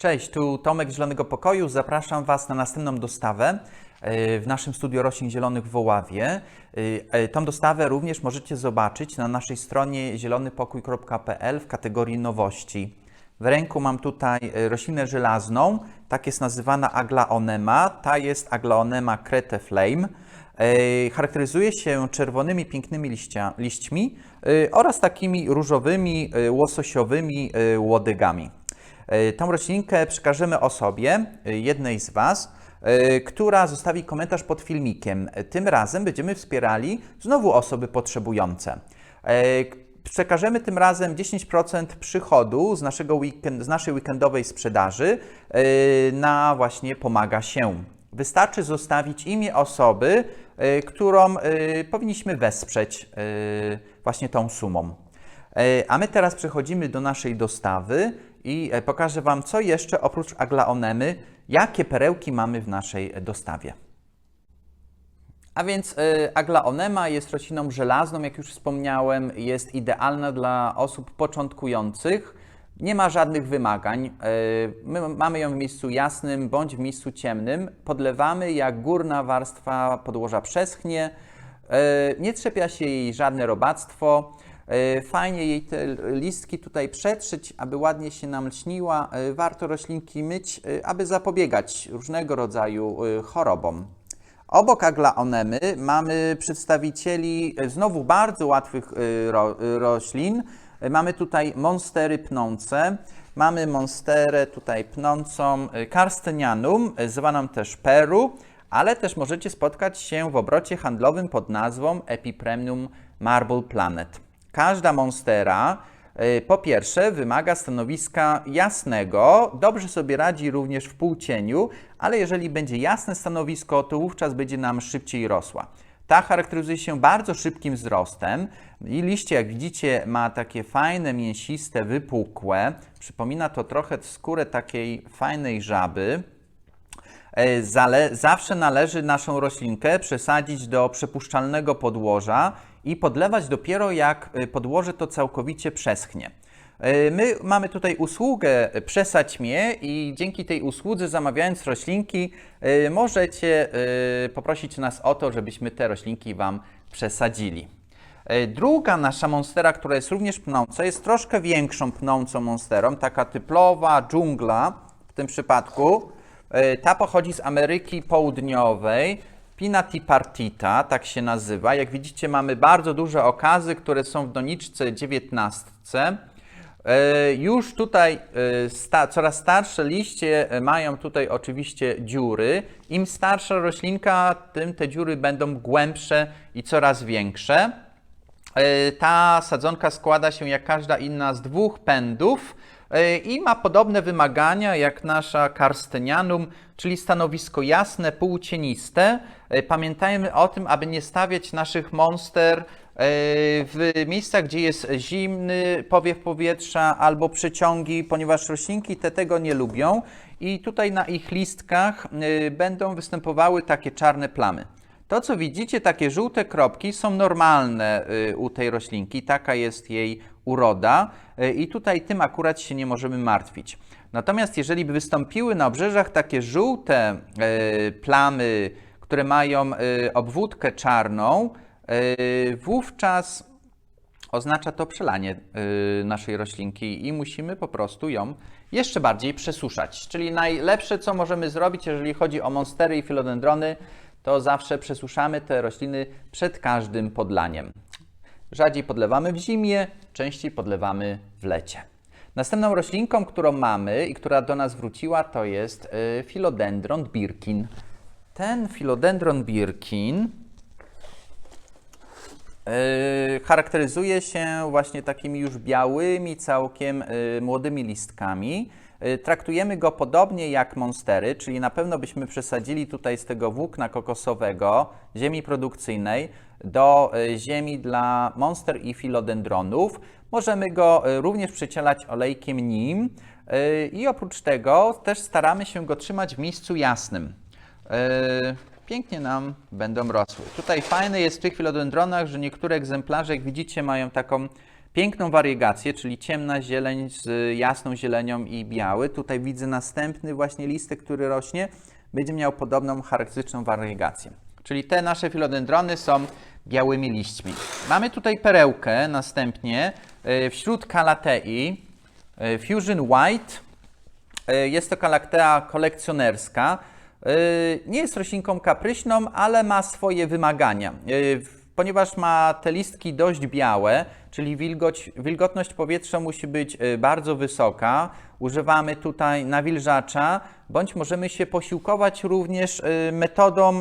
Cześć, tu Tomek z Zielonego Pokoju. Zapraszam Was na następną dostawę e, w naszym studio roślin zielonych w Woławie. E, e, Tą dostawę również możecie zobaczyć na naszej stronie zielonypokój.pl w kategorii nowości. W ręku mam tutaj roślinę żelazną, tak jest nazywana aglaonema. Ta jest aglaonema crete flame. Charakteryzuje się czerwonymi, pięknymi liścia, liśćmi oraz takimi różowymi, łososiowymi łodygami. E, Tą roślinkę przekażemy osobie, e, jednej z Was, e, która zostawi komentarz pod filmikiem. Tym razem będziemy wspierali znowu osoby potrzebujące. Przekażemy tym razem 10% przychodu z, naszego weekend, z naszej weekendowej sprzedaży na właśnie Pomaga się. Wystarczy zostawić imię osoby, którą powinniśmy wesprzeć właśnie tą sumą. A my teraz przechodzimy do naszej dostawy i e, pokażę Wam, co jeszcze oprócz aglaonemy, jakie perełki mamy w naszej e, dostawie. A więc y, aglaonema jest rośliną żelazną, jak już wspomniałem, jest idealna dla osób początkujących. Nie ma żadnych wymagań. My mamy ją w miejscu jasnym bądź w miejscu ciemnym. Podlewamy, jak górna warstwa podłoża przeschnie. Nie trzepia się jej żadne robactwo. Y, Fajnie jej te listki tutaj przetrzyć, aby ładnie się nam lśniła. Y, Warto roślinki myć, y, aby zapobiegać różnego rodzaju chorobom. Obok aglaonemy mamy przedstawicieli e, znowu bardzo łatwych ro, roślin. Mamy tutaj monstery pnące, mamy monsterę tutaj pnącą karstenianum, zwaną też peru, ale też możecie spotkać się w obrocie handlowym pod nazwą Epipremium Marble Planet. Każda monstera y, po pierwsze, wymaga stanowiska jasnego, dobrze sobie radzi również w półcieniu, ale jeżeli będzie jasne stanowisko, to wówczas będzie nam szybciej rosła. Ta charakteryzuje się bardzo szybkim wzrostem i liście, jak widzicie, ma takie fajne, mięsiste, wypukłe. Przypomina to trochę skórę takiej fajnej żaby. E, zawsze należy naszą roślinkę przesadzić do przepuszczalnego podłoża i podlewać dopiero jak e, podłoże to całkowicie przeschnie. E, My mamy tutaj usługę Przesadź mnie i dzięki tej usłudze zamawiając roślinki możecie poprosić nas o to, żebyśmy te roślinki Wam przesadzili. Druga nasza monstera, która jest również pnąca, jest troszkę większą pnącą monsterą, taka typowa dżungla w tym przypadku. Ta pochodzi z Ameryki Południowej. Pinati partita, tak się nazywa. Jak widzicie, mamy bardzo duże okazy, które są w doniczce 19. E, Już tutaj e, sta, coraz starsze liście e, mają tutaj oczywiście dziury. Im starsza roślinka, tym te dziury będą głębsze i coraz większe. Ta sadzonka składa się jak każda inna z dwóch pędów i ma podobne wymagania jak nasza karstenianum, czyli stanowisko jasne, półcieniste. E, Pamiętajmy o tym, aby nie stawiać naszych monster e, w miejscach, gdzie jest zimny powiew powietrza albo przeciągi, ponieważ roślinki te tego nie lubią i tutaj na ich listkach e, będą występowały takie czarne plamy. To, co widzicie, takie żółte kropki są normalne u tej roślinki, taka jest jej uroda i tutaj tym akurat się nie możemy martwić. Natomiast jeżeli by wystąpiły na obrzeżach takie żółte plamy, które mają y, obwódkę czarną, y, wówczas oznacza to przelanie y, naszej roślinki i musimy po prostu ją jeszcze bardziej przesuszać. Czyli najlepsze, co możemy zrobić, jeżeli chodzi o monstery i filodendrony, to zawsze przesuszamy te rośliny przed każdym podlaniem. Rzadziej podlewamy w zimie, częściej podlewamy w lecie. Następną roślinką, którą mamy i która do nas wróciła, to jest filodendron birkin. Ten filodendron birkin Yy, charakteryzuje się właśnie takimi już białymi, całkiem yy, młodymi listkami. Yy, Traktujemy go podobnie jak monstery, czyli na pewno byśmy przesadzili tutaj z tego włókna kokosowego, ziemi produkcyjnej, do ziemi dla monster i filodendronów. Możemy go również przecielać olejkiem nim i oprócz tego też staramy się go trzymać w miejscu jasnym. Yy, pięknie nam będą rosły. Tutaj fajne jest w tych filodendronach, że niektóre egzemplarze, jak widzicie, mają taką piękną wariegację, czyli ciemna zieleń z jasną zielenią i biały. Tutaj widzę następny właśnie listek, który rośnie, będzie miał podobną charakterystyczną wariegację. Czyli te nasze filodendrony są białymi liśćmi. Mamy tutaj perełkę następnie y, wśród kalatei y, Fusion White. Jest to kalaktea kolekcjonerska. Y, Nie jest roślinką kapryśną, ale ma swoje wymagania. Y, Ponieważ ma te listki dość białe, czyli wilgoć, wilgotność powietrza musi być y, bardzo wysoka, używamy tutaj nawilżacza, bądź możemy się posiłkować również metodą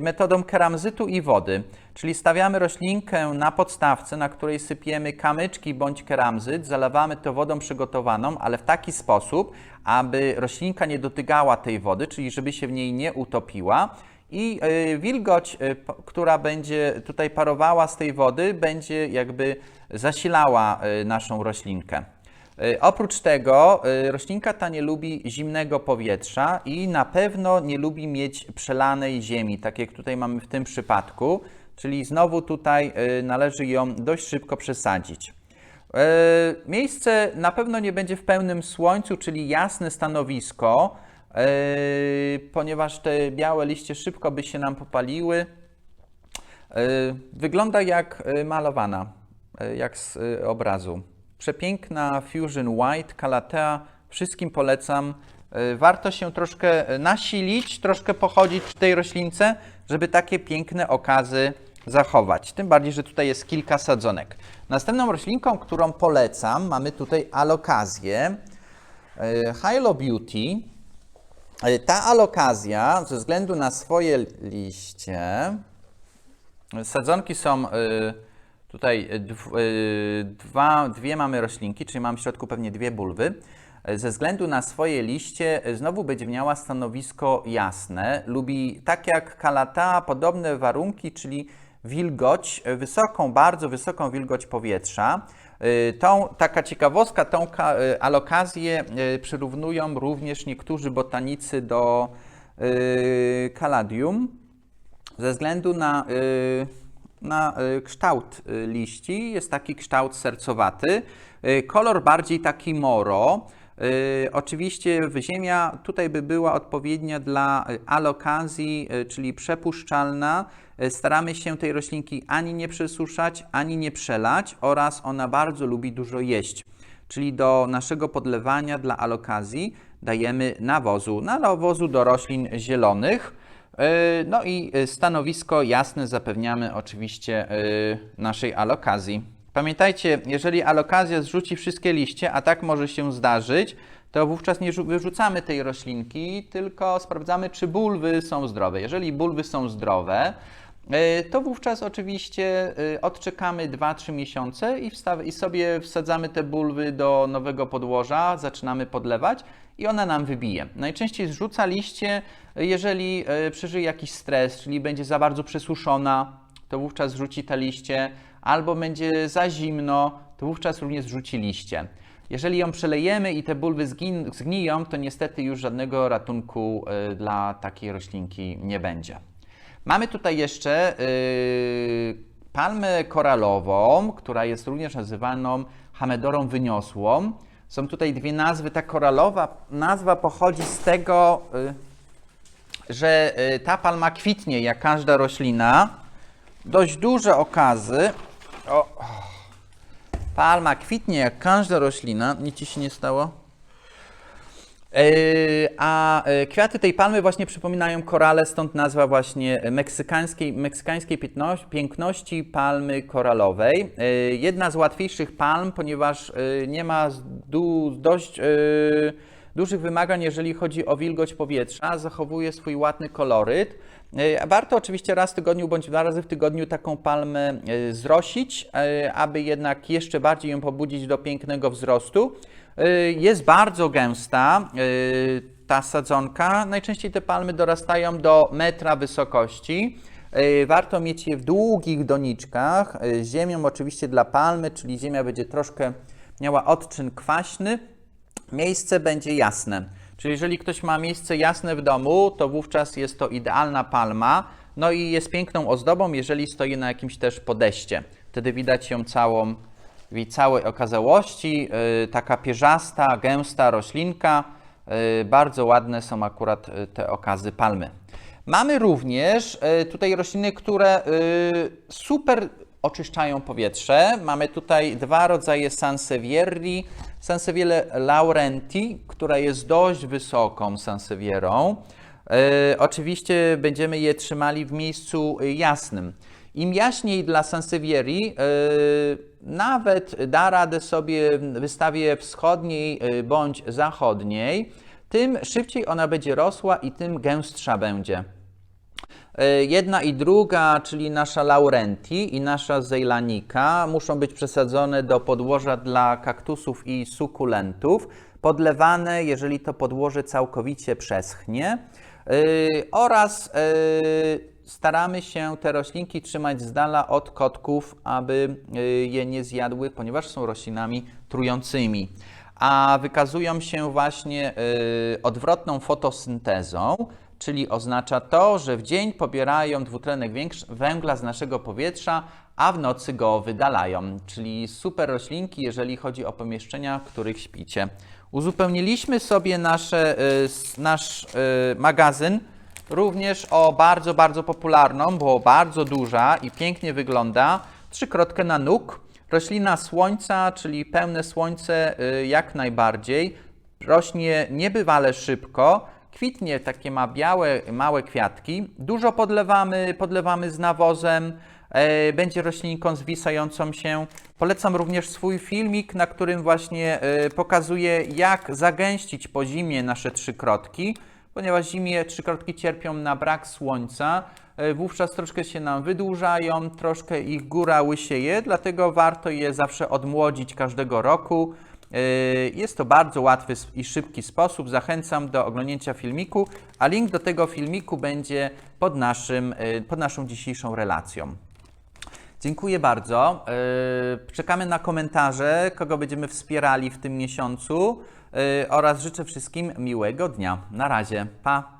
metodą keramzytu i wody. Czyli stawiamy roślinkę na podstawce, na której sypiemy kamyczki bądź keramzyt, zalewamy to wodą przygotowaną, ale w taki sposób, aby roślinka nie dotykała tej wody, czyli żeby się w niej nie utopiła. I y, wilgoć, y, która będzie tutaj parowała z tej wody, będzie jakby zasilała y, naszą roślinkę. Y, Oprócz tego y, roślinka ta nie lubi zimnego powietrza i na pewno nie lubi mieć przelanej ziemi, tak jak tutaj mamy w tym przypadku, czyli znowu tutaj y, należy ją dość szybko przesadzić. Miejsce na pewno nie będzie w pełnym słońcu, czyli jasne stanowisko, ponieważ te białe liście szybko by się nam popaliły. Wygląda jak malowana, jak z obrazu. Przepiękna Fusion White Calathea. Wszystkim polecam. Y, Warto się troszkę y, nasilić, troszkę pochodzić przy tej roślince, żeby takie piękne okazy zachować. Tym bardziej, że tutaj jest kilka sadzonek. Następną roślinką, którą polecam, mamy tutaj alokazję. y, Hilo Beauty. Ta alokazja ze względu na swoje liście Sadzonki są tutaj dw, y, dwa, dwie mamy roślinki, czyli mam w środku pewnie dwie bulwy. Y, Ze względu na swoje liście znowu będzie miała stanowisko jasne. Lubi tak jak kalata podobne warunki, czyli wilgoć, wysoką, bardzo wysoką wilgoć powietrza. Tą, taka ciekawostka, tą ka- alokazję przyrównują również niektórzy botanicy do kaladium ze względu na, na y, kształt y, liści. Jest taki kształt sercowaty. Y, Kolor bardziej taki moro. Oczywiście ziemia tutaj by była odpowiednia dla alokazji, czyli przepuszczalna. Staramy się tej roślinki ani nie przesuszać, ani nie przelać oraz ona bardzo lubi dużo jeść. Czyli do naszego podlewania dla alokazji dajemy nawozu. Nawozu do roślin zielonych. Yy, No i y, stanowisko jasne zapewniamy oczywiście y, naszej alokazji. Pamiętajcie, jeżeli alokazja zrzuci wszystkie liście, a tak może się zdarzyć, to wówczas nie rzu- wyrzucamy tej roślinki, tylko sprawdzamy, czy bulwy są zdrowe. Jeżeli bulwy są zdrowe, to wówczas oczywiście y, odczekamy 2-3 miesiące i, wstaw- i sobie wsadzamy te bulwy do nowego podłoża, zaczynamy podlewać i ona nam wybije. Najczęściej zrzuca liście, jeżeli y, przeżyje jakiś stres, czyli będzie za bardzo przesuszona, to wówczas zrzuci te liście, albo będzie za zimno, to wówczas również zrzuci liście. Jeżeli ją przelejemy i te bulwy zgin- zgniją, to niestety już żadnego ratunku dla takiej roślinki nie będzie. Mamy tutaj jeszcze y, palmę koralową, która jest również nazywaną hamedorą wyniosłą. Są tutaj dwie nazwy. Ta koralowa nazwa pochodzi z tego, y, że y, ta palma kwitnie jak każda roślina. Dość duże okazy. O, palma kwitnie jak każda roślina. Nic ci się nie stało? Yy, A e, kwiaty tej palmy właśnie przypominają korale, stąd nazwa właśnie meksykańskiej, meksykańskiej piękności, palmy koralowej. Yy, Jedna z łatwiejszych palm, ponieważ nie ma dość dużych wymagań, jeżeli chodzi o wilgoć powietrza, zachowuje swój ładny koloryt. Warto oczywiście raz w tygodniu bądź dwa razy w tygodniu taką palmę zrosić, aby jednak jeszcze bardziej ją pobudzić do pięknego wzrostu. Y, Jest bardzo gęsta y, ta sadzonka. Najczęściej te palmy dorastają do metra wysokości. Y, Warto mieć je w długich doniczkach. Ziemią oczywiście dla palmy, czyli ziemia będzie troszkę miała odczyn kwaśny. Miejsce będzie jasne. Czyli jeżeli ktoś ma miejsce jasne w domu, to wówczas jest to idealna palma. No i jest piękną ozdobą, jeżeli stoi na jakimś też podejście. Wtedy widać ją całą jej całej okazałości. Y, Taka pierzasta, gęsta roślinka. Y, Bardzo ładne są akurat y, te okazy palmy. Mamy również tutaj rośliny, które super oczyszczają powietrze. Mamy tutaj dwa rodzaje Sansevierii. Sanseviere laurenti, która jest dość wysoką sansevierą. Oczywiście będziemy je trzymali w miejscu jasnym. Im jaśniej dla Sansevierii, e, nawet da radę sobie w wystawie wschodniej e, bądź zachodniej, tym szybciej ona będzie rosła i tym gęstsza będzie. E, Jedna i druga, czyli nasza Laurenti i nasza Zejlanika, muszą być przesadzone do podłoża dla kaktusów i sukulentów, podlewane, jeżeli to podłoże całkowicie przeschnie. Oraz staramy się te roślinki trzymać z dala od kotków, aby e, je nie zjadły, ponieważ są roślinami trującymi a wykazują się właśnie y, odwrotną fotosyntezą, czyli oznacza to, że w dzień pobierają dwutlenek węgla z naszego powietrza, a w nocy go wydalają, czyli super roślinki, jeżeli chodzi o pomieszczenia, w których śpicie. Uzupełniliśmy sobie nasze, y, nasz y, magazyn również o bardzo, bardzo popularną, bo bardzo duża i pięknie wygląda, trzykrotkę na nóg. Roślina słońca, czyli pełne słońce y, jak najbardziej. Rośnie niebywale szybko, kwitnie, takie ma białe, małe kwiatki. Dużo podlewamy, podlewamy z nawozem. e, Będzie roślinką zwisającą się. Polecam również swój filmik, na którym właśnie e, pokazuję, jak zagęścić po zimie nasze trzykrotki ponieważ zimie trzykrotki cierpią na brak słońca, e, wówczas troszkę się nam wydłużają, troszkę ich góra łysieje, dlatego warto je zawsze odmłodzić każdego roku. E, Jest to bardzo łatwy i szybki sposób. Zachęcam do oglądnięcia filmiku, a link do tego filmiku będzie pod, naszym, e, pod naszą dzisiejszą relacją. Dziękuję bardzo. Czekamy na komentarze, kogo będziemy wspierali w tym miesiącu oraz życzę wszystkim miłego dnia. Na razie. Pa.